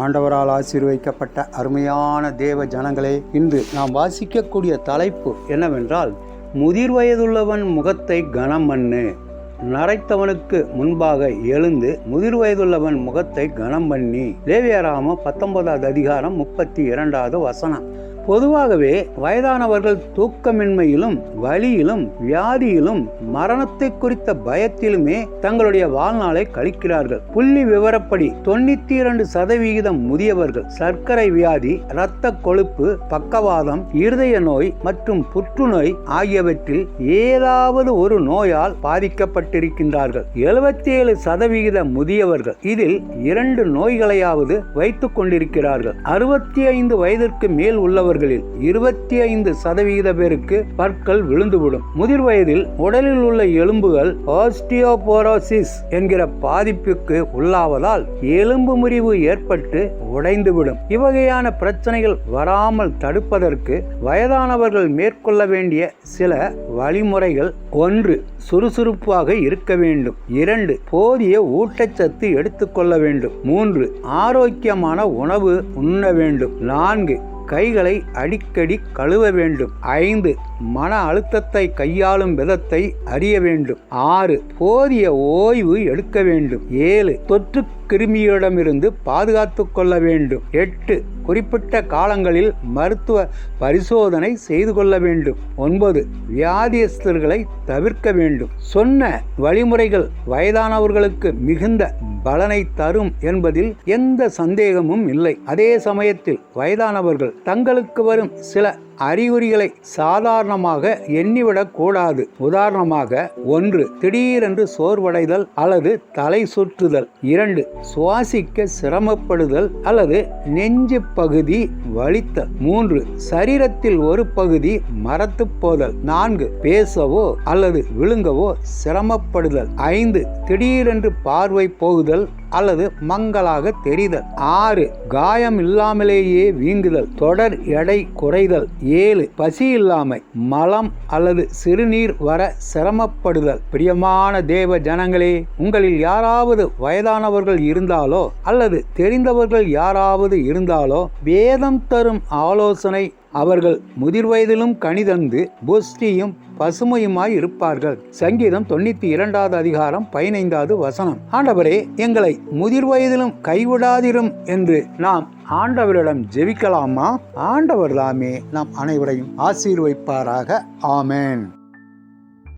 ஆண்டவரால் ஆசீர்வதிக்கப்பட்ட அருமையான தேவ ஜனங்களே இன்று நாம் வாசிக்கக்கூடிய தலைப்பு என்னவென்றால் முதிர் வயதுள்ளவன் முகத்தை கனம் பண்ணு. நரைத்தவனுக்கு முன்பாக எழுந்து முதிர் வயதுள்ளவன் முகத்தை கனம் பண்ணி. லேவியராம பத்தொன்பதாவது அதிகாரம் முப்பத்தி இரண்டாவது வசனம். பொதுவாகவே வயதானவர்கள் தூக்கமின்மையிலும் வலியிலும் வியாதியிலும் மரணத்தை குறித்த பயத்திலுமே தங்களுடைய வாழ்நாளை கழிக்கிறார்கள். புள்ளி விவரப்படி தொண்ணூத்தி இரண்டு சதவிகிதம் முதியவர்கள் சர்க்கரை வியாதி இரத்த கொழுப்பு பக்கவாதம் இருதய நோய் மற்றும் புற்றுநோய் ஆகியவற்றில் ஏதாவது ஒரு நோயால் பாதிக்கப்பட்டிருக்கின்றார்கள். எழுபத்தி ஏழு சதவிகித முதியவர்கள் இதில் இரண்டு நோய்களையாவது வைத்துக் கொண்டிருக்கிறார்கள். அறுபத்தி ஐந்து வயதிற்கு மேல் உள்ளவர்களில் இருபத்தி ஐந்து சதவிகித பேருக்கு பற்கள் விழுந்துவிடும். முதிர் வயதில் உடலில் உள்ள எலும்புகள் ஆஸ்டியோபோரோசிஸ் என்கிற பாதிப்புக்கு உள்ளாவதால் எலும்பு முறிவு ஏற்பட்டு உடைந்துவிடும். இவ்வகையான பிரச்சனைகள் வராமல் தடுப்பதற்கு வயதானவர்கள் மேற்கொள்ள வேண்டிய சில வழிமுறைகள் ஒன்று சுறுசுறுப்பாக இருக்க வேண்டும். இரண்டு போதிய ஊட்டச்சத்து எடுத்துக்கொள்ள வேண்டும். மூன்று ஆரோக்கியமான உணவு உண்ண வேண்டும். நான்கு கைகளை அடிக்கடி கழுவ வேண்டும். ஐந்து மன அழுத்தத்தை கையாளும் விதத்தை அறிய வேண்டும். ஆறு போதிய ஓய்வு எடுக்க வேண்டும். ஏழு தொற்று கிருமியிடமிருந்து பாதுகாத்து கொள்ள வேண்டும். எட்டு. குறிப்பிட்ட காலங்களில் மருத்துவ பரிசோதனை செய்து கொள்ள வேண்டும். ஒன்பது. வியாதியஸ்தர்களை தவிர்க்க வேண்டும். சொன்ன வழிமுறைகள் வயதானவர்களுக்கு மிகுந்த பலனை தரும் என்பதில் எந்த சந்தேகமும் இல்லை. அதே சமயத்தில் வயதானவர்கள் தங்களுக்கு வரும் சில அறிகுறிகளை சாதாரணமாக எண்ணிவிடக்கூடாது உதாரணமாக ஒன்று திடீரென்று சோர்வடைதல் அல்லது தலை சுற்றுதல். இரண்டு சுவாசிக்க சிரமப்படுதல் அல்லது நெஞ்சு பகுதி வலித்தல். மூன்று சரீரத்தில் ஒரு பகுதி மரத்து போதல். நான்கு பேசவோ அல்லது விழுங்கவோ சிரமப்படுதல். ஐந்து திடீரென்று பார்வை போகுதல் அல்லது மங்களாக தெரிதல். ஆறு காயம் இல்லாமலேயே வீங்குதல். தொடர் எடை குறைதல். ஏழு பசி இல்லாமை. மலம் அல்லது சிறுநீர் வர சிரமப்படுதல். பிரியமான தேவ ஜனங்களே உங்களில் யாராவது வயதானவர்கள் இருந்தாலோ அல்லது தெரிந்தவர்கள் யாராவது இருந்தாலோ வேதம் தரும் ஆலோசனை அவர்கள் முதிர் வயதிலும் கணிதந்து புஷ்டியும் பசுமையுமாய் இருப்பார்கள். சங்கீதம் தொண்ணூத்தி இரண்டாவது அதிகாரம் பதினைந்தாவது வசனம். ஆண்டவரே எங்களை முதிர் வயதிலும் கைவிடாதிரும் என்று நாம் ஆண்டவரிடம் ஜெபிக்கலாமா? ஆண்டவர் தாமே நாம் அனைவரையும் ஆசீர்வைப்பாராக. ஆமேன்.